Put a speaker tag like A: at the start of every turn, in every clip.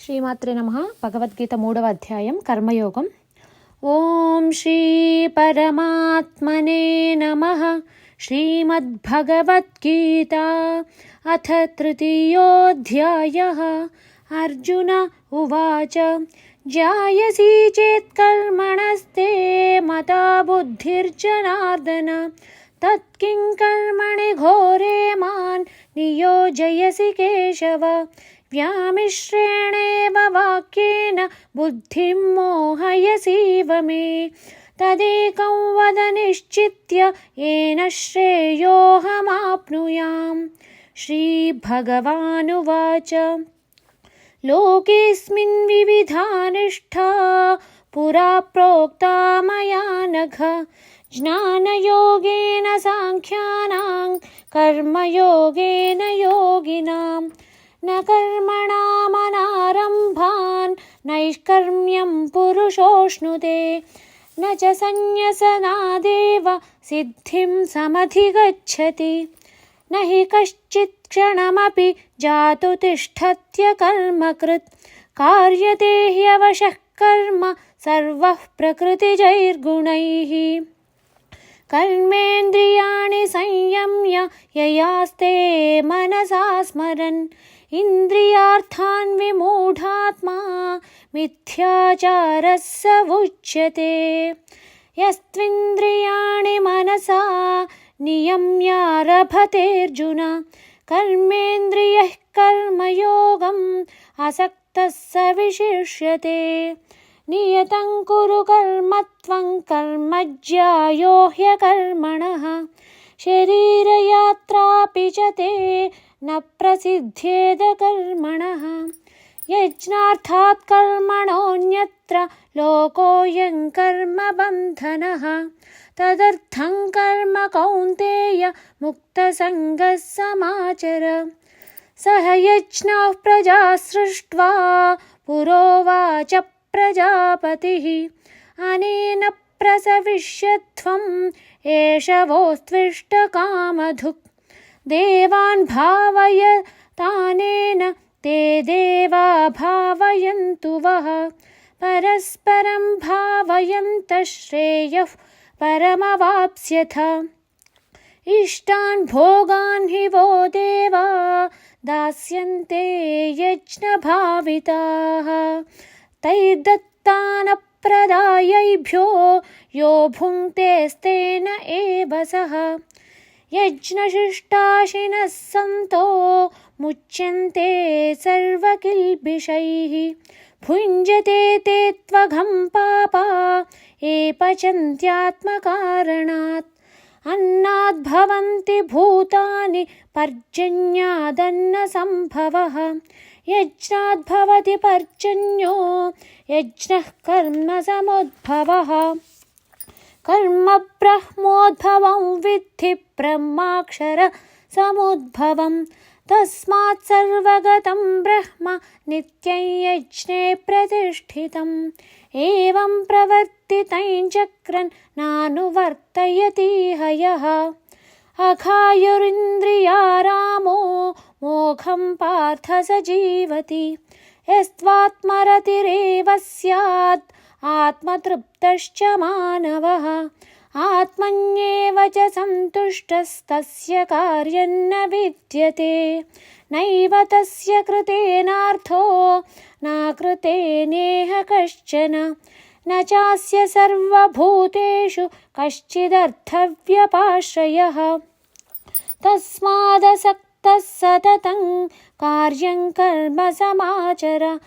A: శ్రీమాత్రే నమ భగవద్గీత మూడవ అధ్యాయం కర్మయోగం ఓం శ్రీ పరమాత్మనే నమ శ్రీమద్భగవద్గీత అథ తృతీయోధ్యాయ అర్జున ఉవాచ జాయసి చేత్కర్మణస్తే మతా బుద్ధిర్జనార్దన తత్కిం కర్మణి ఘోరే మాన్ నియోజయసి కేశవ व्यामिश्रेणेव वाक्येन बुद्धिं मोहयसीव मे। तदेकं वद निश्चित्य येन श्रेयोऽहमाप्नुयाम्। श्रीभगवानुवाच। लोकेऽस्मिन् विविधा निष्ठा, पुरा प्रोक्ता मया नघ। ज्ञानयोगेन साङ्ख्यानां, कर्मयोगेन योगिनाम्। न कर्मणामनारम्भान् नैष्कर्म्यं पुरुषोऽश्नुते न च सन्न्यसनादेव सिद्धिं समधिगच्छति। न हि कश्चित् क्षणमपि जातु तिष्ठत्य कार्यते ह्यवशः कर्म सर्वः प्रकृतिजैर्गुणैः। कर्मेन्द्रियाणि संयम्य ययास्ते मनसा स्मरन्। इन्द्रियार्थान् विमूढात्मा मिथ्याचारः उच्यते यस्त्विन्द्रियाणि मनसा नियम्यारभतेऽर्जुन। कर्मेन्द्रियः कर्मयोगम् असक्तः स विशिष्यते। नियतं कुरु कर्म त्वं कर्मज्यायो ह्यकर्मणः। शरीरयात्रापि च ते न प्रसिद्ध्येद कर्मणः। यज्ञार्थात् कर्मणोऽन्यत्र लोकोऽयं कर्मबन्धनः। तदर्थं कर्म कौन्तेय मुक्तसङ्गः समाचर। सह यज्ञः प्रजा सृष्ट्वा पुरोवाच प्रजापतिः। अनेन प्रसविष्यत्वम् एष वोस्त्विष्टकामधुक् देवान् भावय, तानेन ते देवा भावयन्तु वः। परस्परं भावयन्तः श्रेयः, परमवाप्स्यथ। इष्टान् भोगान् हि वो देवा, दास्यन्ते यज्ञभाविताः। तैर्दत्तानप्रदायैभ्यो, यो भुङ्क्तेस्तेन एव सः। यज्ञशिष्टाशिनः सन्तो मुच्यन्ते सर्वकिल्बिषैः भुञ्जते ते त्वघं पापा ये पचन्त्यात्मकारणात् अन्नाद्भवन्ति भूतानि पर्जन्यादन्नसम्भवः यज्ञाद्भवति पर्जन्यो यज्ञः कर्मसमुद्भवः कर्म ब्रह्मोद्भवं विद्धि ब्रह्माक्षरसमुद्भवं तस्मात् सर्वगतं ब्रह्म नित्यं यज्ञे प्रतिष्ठितम्। एवं प्रवर्तितं चक्रन् अघायुरिन्द्रियारामो मोघं पार्थ स जीवति। यस्त्वात्मरतिरेव स्यात्। आत्मतृप्तश्च मानवः। आत्मन्येव च सन्तुष्टस्तस्य कार्यं न विद्यते। नैव तस्य कृतेनार्थो नाकृतेनेह कश्चन। न चास्य सर्वभूतेषु कश्चिदर्थव्यपाश्रयः। तस्मादसक्तः सततं कार्यं कर्म समाचर।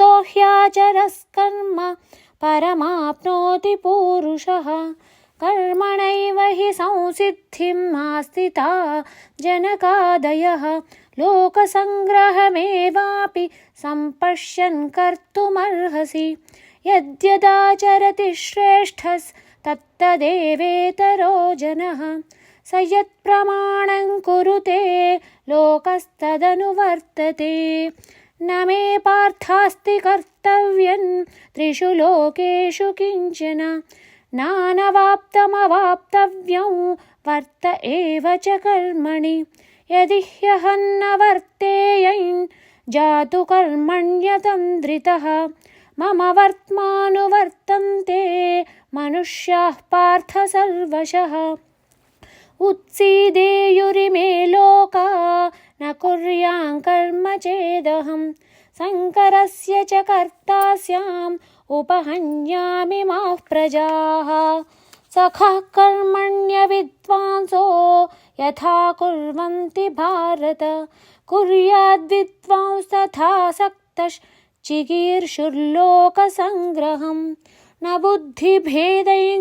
A: असक्तो ह्याचरस्कर्म परमाप्नोति पूरुषः। कर्मणैव हि संसिद्धिम् आस्थिता जनकादयः। लोकसङ्ग्रहमेवापि सम्पश्यन् कर्तुमर्हसि। यद्यदाचरति श्रेष्ठस्तत्तदेवेतरो जनः। स यत्प्रमाणं कुरुते लोकस्तदनुवर्तते। न मे पार्थास्ति कर्तव्यं त्रिषु लोकेषु किंचन नानवाप्तमवाप्तव्यं वर्त एव च कर्मणि। यदि ह्यहन्न वर्तेयं जातु कर्मण्यतन्द्रितः। मम वर्त्मानुवर्तन्ते, मनुष्याः पार्थ सर्वशः। उत्सीदेयुरिमे लोका न कुर्यां कर्म चेदहं। शङ्करस्य च कर्ता स्याम् उपहन्यामि माः प्रजाः। सखः कर्मण्यविद्वांसो यथा कुर्वन्ति भारत। कुर्याद्विद्वांस्तथा सक्तश्चिकीर्षुर्लोकसङ्ग्रहं न बुद्धिभेदै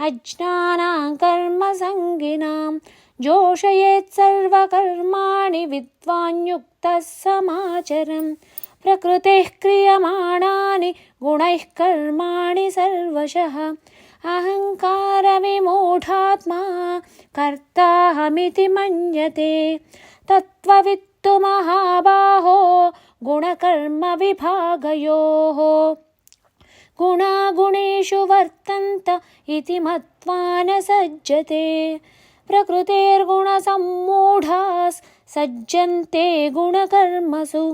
A: अज्ञानां कर्मसङ्गिनां जोषयेत् सर्वकर्माणि विद्वान्युक्तः समाचरम् प्रकृतेः क्रियमाणानि, गुणैः कर्माणि सर्वशः। अहङ्कारविमूढात्मा, कर्ताहमिति मन्यते। तत्त्ववित्तु महाबाहो, गुणकर्मविभागयोः। गुणागुणेषु वर्तन्त इति मत्वा न सज्जते प्रकृतेर्गुणसम्मूढास् सज्जन्ते गुणकर्मसु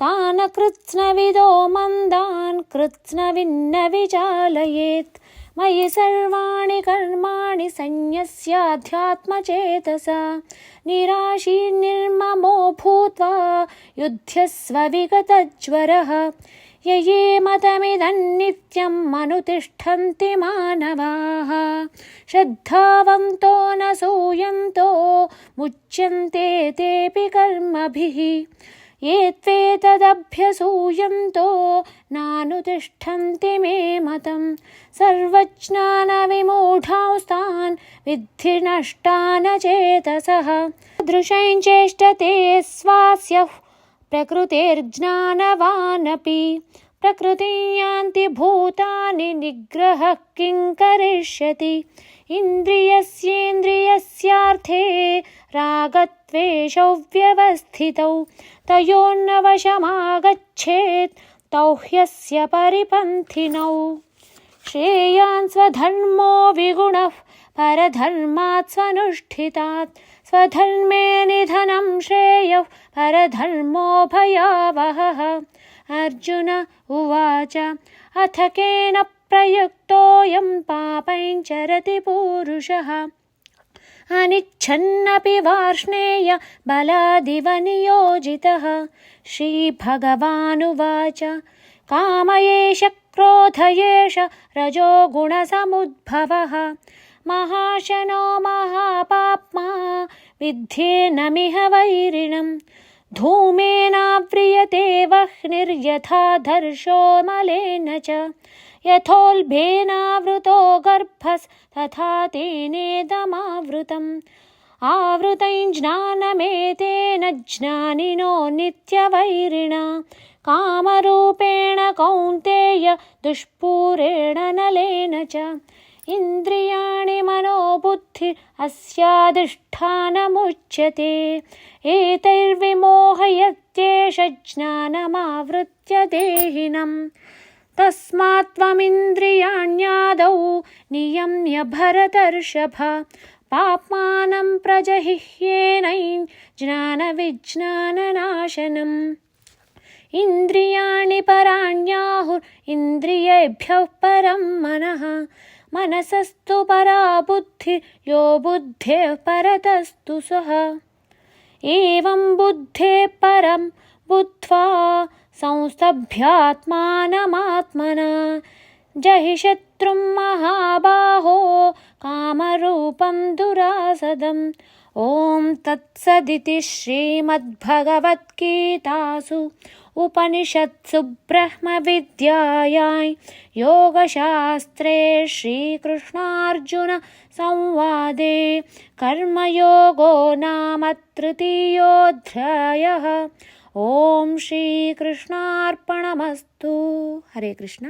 A: तान् कृत्स्नविदो मन्दान् कृत्स्नविन्न विचालयेत् मयि सर्वाणि कर्माणि सन्न्यस्याध्यात्मचेतसा निराशी निर्ममो भूत्वा युध्यस्व विगतज्वरः यये मतमिदन्नित्यम् अनुतिष्ठन्ति मानवाः। श्रद्धावन्तो न सूयन्तो मुच्यन्ते तेऽपि कर्मभिः। ये त्वेतदभ्यसूयन्तो नानुतिष्ठन्ति मे मतं सर्वज्ञानविमूढांस्तान्, विद्धि नष्टान चेतसः। दृशञ्चेष्टते स्वास्यः प्रकृतेर्ज्ञानवानपि प्रकृतिं यान्ति भूतानि निग्रहः किं करिष्यति? इन्द्रियस्येन्द्रियस्यार्थे रागत्वेषौ व्यवस्थितौ तयोर्नवशमागच्छेत् तौ ह्यस्य परिपन्थिनौ। श्रेयान् स्वधर्मो विगुणः परधर्मात् स्वनुष्ठितात् स्वधर्मे निधनं श्रेयः परधर्मो अर्जुन उवाच, अथ केन प्रयुक्तोऽयं पापञ्चरति पूरुषः। अनिच्छन्नपि वार्ष्णेय बलादिव नियोजितः। श्रीभगवानुवाच काम एष क्रोध एष रजो गुणसमुद्भवः महाशनो महापाप्मा विद्येनमिह वैरिणम्। धूमेनाव्रियते वह्निर्यथा धर्षो मलेन च। यथोल्बेनावृतो गर्भस्तथा तेनेदमावृतम् आवृतैज्ञानमेतेन ज्ञानिनो नित्यवैरिणा। कामरूपेण कौन्तेय दुष्पूरेण नलेन च। इन्द्रियाणि मनोबुद्धि अस्याधिष्ठानमुच्यते एतैर्विमोहयत्येष ज्ञानमावृत्य देहिनम् तस्मात् नियम्य भरतर्षभ। पाप्मानं प्रजहिह्येनै ज्ञानविज्ञाननाशनम्। इन्द्रियाणि पराण्याहुर् इन्द्रियेभ्यः परं मनः। मनसस्तु परा बुद्धि, यो बुद्धेः परतस्तु सः। एवं बुद्धेः परं बुद्ध्वा संस्तभ्यात्मानमात्मना। जहि शत्रुं महाबाहो, कामरूपं दुरासदम्। ॐ तत्सदिति श्रीमद्भगवद्गीतासु उपनिषत्सु ब्रह्मविद्यायां योगशास्त्रे श्रीकृष्णार्जुनसंवादे कर्मयोगो नाम तृतीयोऽध्यायः ॐ श्रीकृष्णार्पणमस्तु हरे कृष्ण